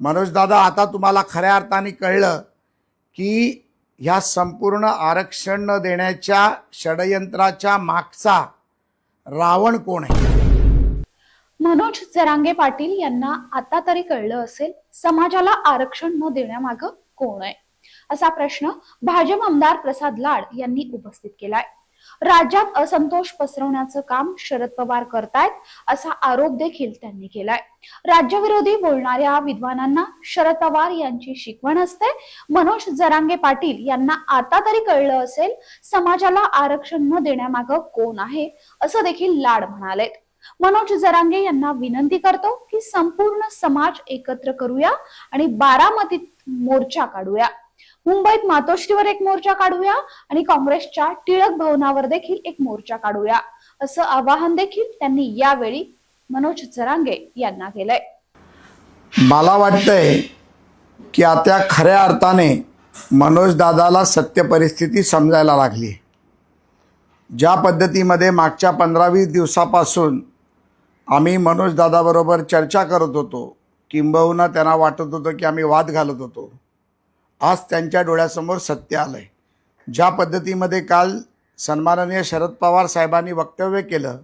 मनोजदादा आता तुम्हाला खऱ्या अर्थाने कळलं की ह्या संपूर्ण आरक्षण न देण्याच्या षडयंत्राच्या मागचा रावण कोण आहे? मनोज जरांगे पाटील यांना आता तरी कळलं असेल समाजाला आरक्षण न देण्यामाग कोण आहे? असा प्रश्न भाजप आमदार प्रसाद लाड यांनी उपस्थित केलाय. राज्यात असंतोष पसरवण्याचं काम शरद पवार करतायत असा आरोप देखील त्यांनी केलाय. राज्यविरोधी बोलणाऱ्या विद्वानांना शरद पवार यांची शिकवण असते. मनोज जरांगे पाटील यांना आता तरी कळलं असेल समाजाला आरक्षण न देण्यामाग कोण आहे असं देखील लाड म्हणालेत. मनोज जरांगे यांना विनंती करतो की संपूर्ण समाज एकत्र करूया आणि बारामतीत मोर्चा काढूया. मुंबईत मातोश्रीवर एक मोर्चा काढूया आणि काँग्रेसच्या टिळक भवनावर देखील एक मोर्चा काढूया. असं आवाहन देखील त्यांनी यावेळी मनोज चरांगे यांना केलंय. मला वाटतंय की आता खऱ्या अर्थाने मनोज दादाला सत्य परिस्थिती समजायला लागली ज्या पद्धतीमध्ये मागच्या पंधरा वीस दिवसापासून आम्ही मनोज दादाबरोबर चर्चा करत होतो किंबहुना त्यांना वाटत होतं की आम्ही वाद घालत होतो. आज त्यांच्या डोळ्यासमोर सत्य आलं आहे ज्या पद्धतीमध्ये काल सन्माननीय शरद पवार साहेबांनी वक्तव्य केलं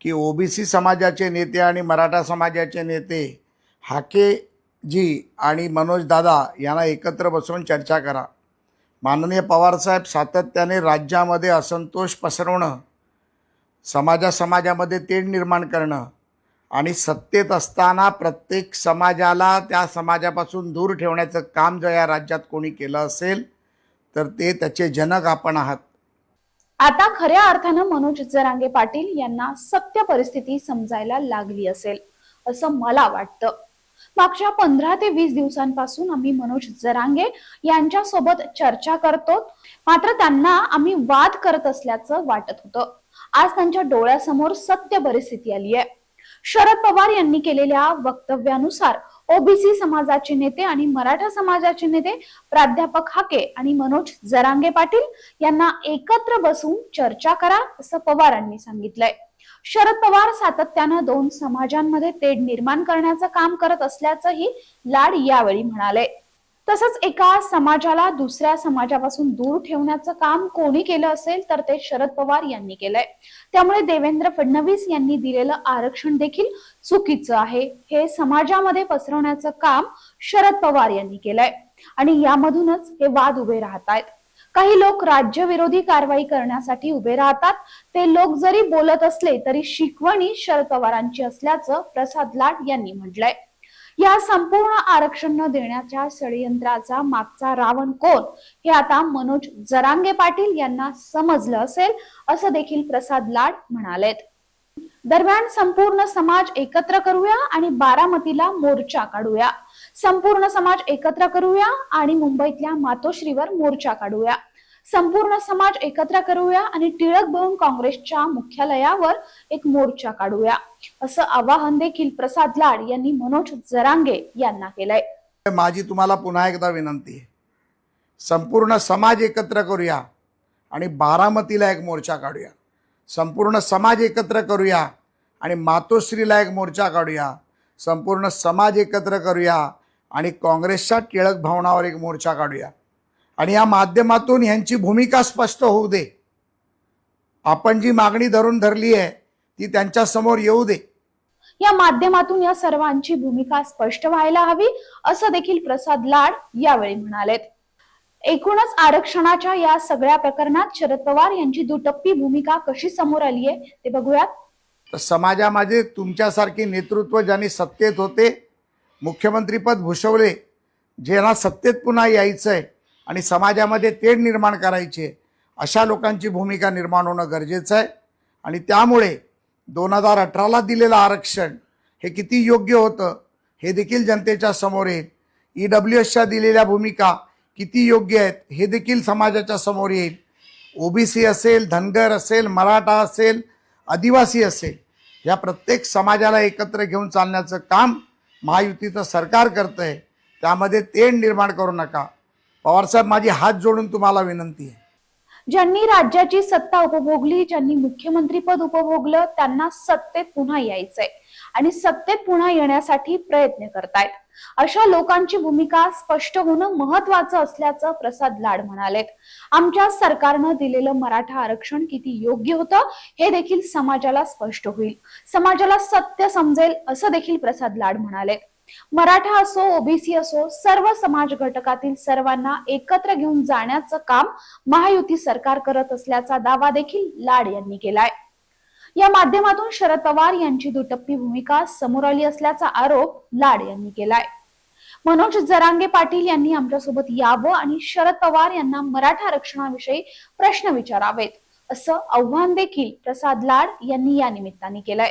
की ओबीसी समाजाचे नेते आणि मराठा समाजाचे नेते हाके जी आणि मनोज दादा यांना एकत्र बसवून चर्चा करा. माननीय पवारसाहेब सातत्याने राज्यामध्ये असंतोष पसरवणं समाजा समाजामध्ये तेढ निर्माण करणं आणि सत्तेत असताना प्रत्येक समाजाला त्या समाजापासून दूर ठेवण्याचं काम जर या राज्यात कोणी केलं असेल तर ते त्याचे जनक आपण आहात. आता खऱ्या अर्थानं मनोज जरांगे पाटील यांना सत्य परिस्थिती समजायला लागली असेल असं मला वाटतं. मागच्या पंधरा ते वीस दिवसांपासून आम्ही मनोज जरांगे यांच्या सोबत चर्चा करतो मात्र त्यांना आम्ही वाद करत असल्याचं वाटत होतं. आज त्यांच्या डोळ्यासमोर सत्य परिस्थिती आली आहे शरद पवार यांनी केलेल्या वक्तव्यानुसार ओबीसी समाजाचे नेते आणि मराठा समाजाचे नेते प्राध्यापक हाके आणि मनोज जरांगे पाटील यांना एकत्र बसून चर्चा करा असं पवारांनी सांगितलंय. शरद पवार सातत्यानं दोन समाजांमध्ये तेढ निर्माण करण्याचं काम करत असल्याचंही लाड यावेळी म्हणाले. तसंच एका समाजाला दुसऱ्या समाजापासून दूर ठेवण्याचं काम कोणी केलं असेल तर ते शरद पवार यांनी केलंय. त्यामुळे देवेंद्र फडणवीस यांनी दिलेलं आरक्षण देखील चुकीचं आहे. हे समाजामध्ये पसरवण्याचं काम शरद पवार यांनी केलंय. आणि यामधूनच हे वाद उभे राहत आहेत काही लोक राज्यविरोधी कारवाई करण्यासाठी उभे राहतात. ते लोक जरी बोलत असले तरी शिकवणी शरद पवारांची असल्याचं प्रसाद लाड यांनी म्हटलंय. या संपूर्ण आरक्षण न देण्याच्या षडयंत्राचा मागचा रावण कोण? हे आता मनोज जरांगे पाटील यांना समजलं असेल असं देखील प्रसाद लाड म्हणालेत. दरम्यान संपूर्ण समाज एकत्र करूया आणि बारामतीला मोर्चा काढूया. संपूर्ण समाज एकत्र करूया आणि मुंबईतल्या मातोश्रीवर मोर्चा काढूया. संपूर्ण समाज एकत्र करूया आणि टिळक भवन काँग्रेसच्या मुख्यालयावर एक मोर्चा काढूया. असं आवाहन देखील प्रसाद लाड यांनी मनोज जरांगे यांना केलंय. माझी तुम्हाला पुन्हा एकदा विनंती आहे. संपूर्ण समाज एकत्र करूया आणि बारामतीला एक मोर्चा काढूया. संपूर्ण समाज एकत्र करूया आणि मातोश्रीला एक मोर्चा काढूया. संपूर्ण समाज एकत्र करूया आणि काँग्रेसच्या टिळक भवनावर एक मोर्चा काढूया. आणि या माध्यमातून ह्यांची भूमिका स्पष्ट होऊ दे. आपण जी मागणी धरून धरली आहे ती त्यांच्यासमोर येऊ दे. या माध्यमातून या सर्वांची भूमिका स्पष्ट व्हायला हवी असं देखील प्रसाद लाड यावेळी म्हणालेत. एकूणच आरक्षणाच्या या सगळ्या प्रकरणात शरद पवार यांची दुटप्पी भूमिका कशी समोर आली आहे ते बघूयात. समाजामध्ये तुमच्यासारखे नेतृत्व ज्यांनी सत्तेत होते मुख्यमंत्रीपद भूषवले ज्यांना सत्तेत पुन्हा यायचं आहे आणि समाजामध्ये तेढ निर्माण करायची आहे अशा लोकांची भूमिका निर्माण होणं गरजेचं आहे. आणि त्यामुळे दोन हजार अठराला दिलेलं आरक्षण हे किती योग्य होतं हे देखील जनतेच्या समोर येईल. ई डब्ल्यू एसच्या दिलेल्या भूमिका किती योग्य आहेत हे देखील समाजाच्या समोर येईल. ओबीसी असेल धनगर असेल मराठा असेल आदिवासी असेल या प्रत्येक समाजाला एकत्र घेऊन चालण्याचं काम महायुतीचं सरकार करतं आहे त्यामध्ये तेढ निर्माण करू नका. पवारसाहेब माझी हात जोडून तुम्हाला विनंती आहे. ज्यांनी राज्याची सत्ता उपभोगली ज्यांनी मुख्यमंत्रीपद उपभोगलं त्यांना सत्तेत पुन्हा यायचंय. आणि सत्तेत पुन्हा येण्यासाठी प्रयत्न करतायत. अशा लोकांची भूमिका स्पष्ट होणं महत्वाचं असल्याचं प्रसाद लाड म्हणालेत. आमच्या सरकारनं दिलेलं मराठा आरक्षण किती योग्य होतं हे देखील समाजाला स्पष्ट होईल. समाजाला सत्य समजेल असं देखील प्रसाद लाड म्हणाले मराठा असो ओबीसी असो सर्व समाज घटकातील सर्वांना एकत्र घेऊन जाण्याचं काम महायुती सरकार करत असल्याचा दावा देखील लाड यांनी केलाय. या माध्यमातून शरद पवार यांची दुटप्पी भूमिका समोर आली असल्याचा आरोप लाड यांनी केलाय. मनोज जरांगे पाटील यांनी आमच्यासोबत यावं आणि शरद पवार यांना मराठा आरक्षणाविषयी प्रश्न विचारावेत असं आव्हान देखील प्रसाद लाड यांनी या निमित्ताने केलंय.